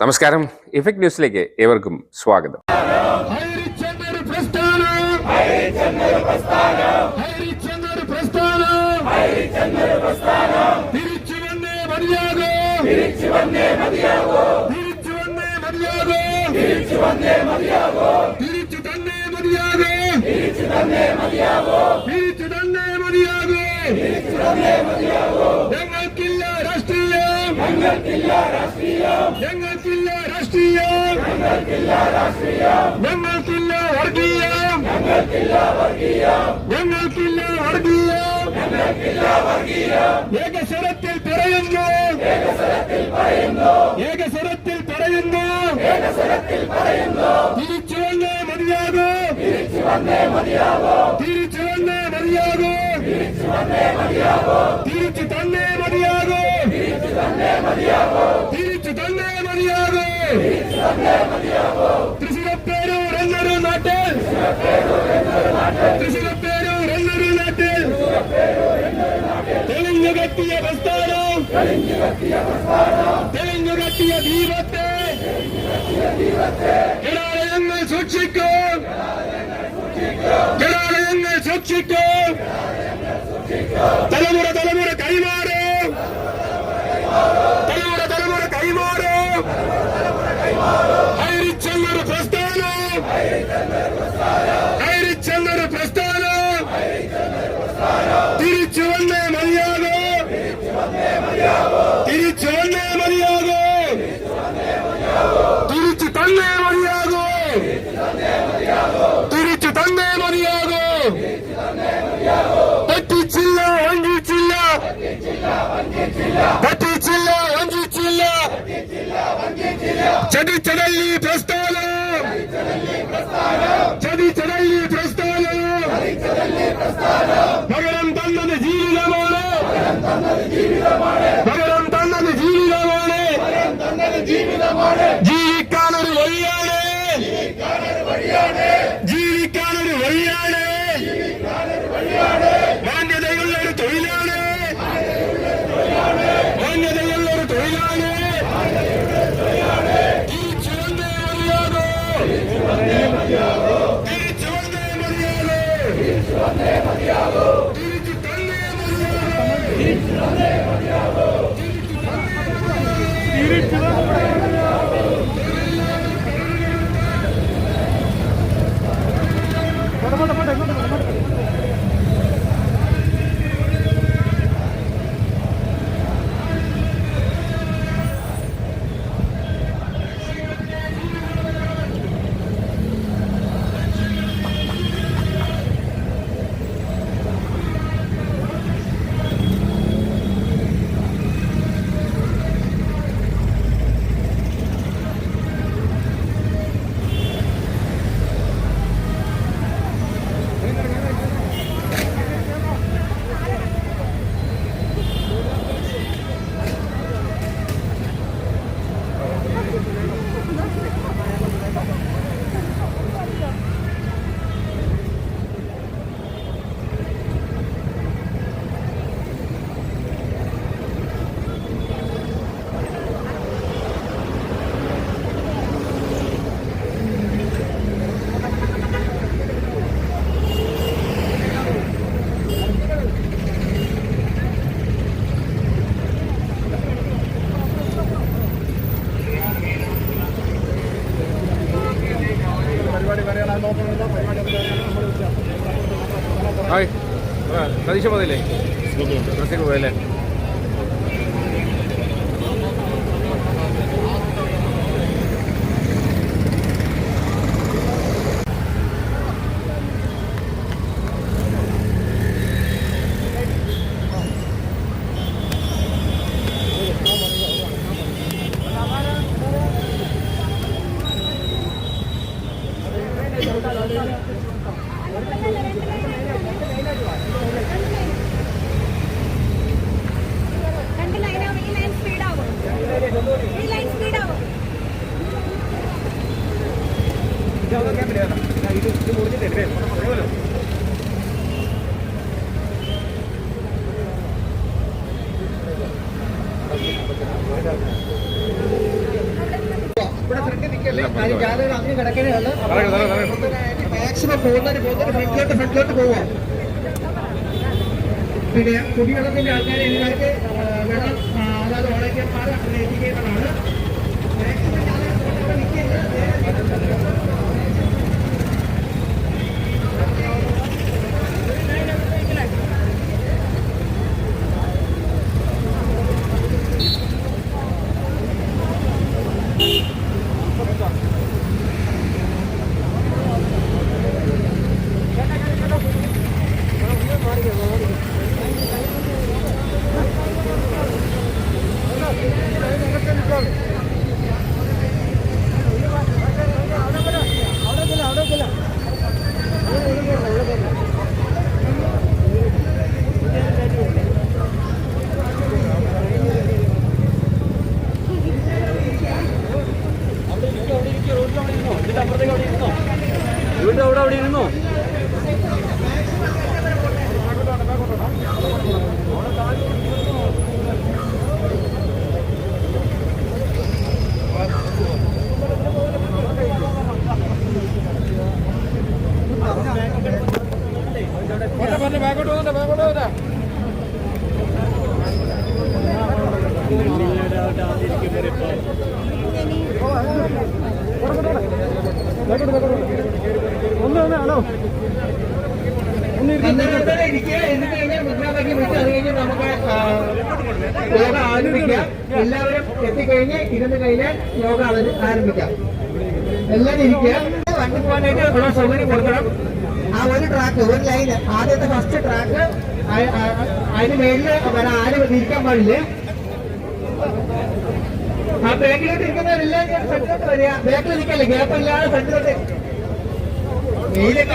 നമസ്കാരം. ഇഫക്ട് ന്യൂസിലേക്ക് ഏവർക്കും സ്വാഗതം. തിരിച്ചു തന്നെ മതിയാകൂ. തിരിച്ചു തന്നെ മതിയാകൂ. തിരിച്ചു തന്നെ മതിയാകൂ. ഞങ്ങൾക്കില്ല രാഷ്ട്രീയം. ഞങ്ങൾക്കില്ല രാഷ്ട്രീയം ഞങ്ങൾക്കില്ല രാഷ്ട്രീയം ഞങ്ങൾക്കില്ല വർഗീയം. ഞങ്ങൾക്കില്ല വർഗീയം. ഏകസ്വരത്തിൽ പറയുന്നു. ഏകസ്വരത്തിൽ പറയുന്നു. തിരിച്ചു വന്നേ മതിയാകൂ. തിരിച്ചു വന്നേ മതിയാകൂ. തിരിച്ചു വന്നേ മതിയാകൂ. തിരിച്ചു തന്നെ മതിയാകൂ തൃശ്ശൂരപ്പേരൂർ എന്നൊരു നാട്ടിൽ തൃശ്ശൂരപ്പേരൂർ എന്നൊരു നാട്ടിൽ തെളിഞ്ഞു കത്തിയ പ്രസ്ഥാനം തെളിഞ്ഞു കത്തിയ ദീപത്തെ കിടാലയങ്ങൾ സൂക്ഷിക്കും കിടാലയങ്ങൾ സൂക്ഷിക്കും തലമുറ തലമുറ കൈമാറും തലമുറ തലമുറ കൈമാറും ഹരിച്ചെന്നൊരു പ്രസ്ഥാനം ഹരിച്ചെന്നൊരു പ്രസ്ഥാനം തിരിച്ചു വന്നേ മതിയാകൂ തിരിച്ചു വന്നേ മതിയാകൂ. തിരിച്ചു തന്നേ മതിയാകൂ. തിരിച്ചു തന്നേ മതിയാകൂ. പറ്റിച്ചില്ല വഞ്ചിച്ചില്ല. പറ്റിച്ചില്ല വഞ്ചിച്ചില്ല. ചതിച്ചതല്ലി പ്രസ്ഥാനം. ചതിച്ചതല്ലി പ്രസ്ഥാനം. പകരം തന്നത് ജീവിതമാണ്. ജീവിക്കാനൊരു വഴിയാണ്. ജീവിക്കാനൊരു വഴിയാണ് മാന്യതയുള്ള ഒരു തൊഴിലാണ് മാന്യതയുള്ള ഒരു തൊഴിലാണ് തിരിച്ചു വന്നേ മതിയാകൂ തിരിച്ചു വന്നേ മതിയാകൂ തിരിച്ചു തന്നെ മതിയാകൂ ഹായ്. സതീശ മതിയില്ലേ ഡ്രസ്സിങ് പോയല്ലേ മാക്സിമം പോകുന്നതിന് പോകുന്നതിന് ഫ്രണ്ടിലോട്ട് ഫ്രണ്ടിലോട്ട് പോവാം പിന്നെ കുടിവെള്ളത്തിന്റെ ആൾക്കാരെ ഇതിനകത്ത് വെള്ളം അതായത് ഓളയ്ക്കന്മാർ അങ്ങനെ എത്തിക്കേണ്ടതാണ് മാക്സിമം ജാഥകൾ ഇരുന്നോ അവിടെ പോട്ടെ, എല്ലാവരും എത്തിക്കഴിഞ്ഞ് ഇരുന്ന് കഴിഞ്ഞാൽ യോഗ ആരംഭിക്കാം. എല്ലാവരും ഇരിക്കുക. വണ്ടി പോകാനായിട്ട് ഉള്ള സൗകര്യം കൊടുക്കണം. ആ ഒരു ട്രാക്ക് ഒരു ലൈൻ ആദ്യത്തെ ഫസ്റ്റ് ട്രാക്ക് അതിന് മേളിൽ വരാൻ ആരും ഇരിക്കാൻ പാടില്ല. ആ ബാക്കിലോട്ട് ഇരിക്കുന്നവരെല്ലാം ഫ്രണ്ടിലോട്ട് വരിക. ബാക്കിൽ നിൽക്കല്ലേ ഗ്യാപ്പ് ഇല്ലാതെ ഫ്രണ്ടിലോട്ട് വെയിലൊക്കെ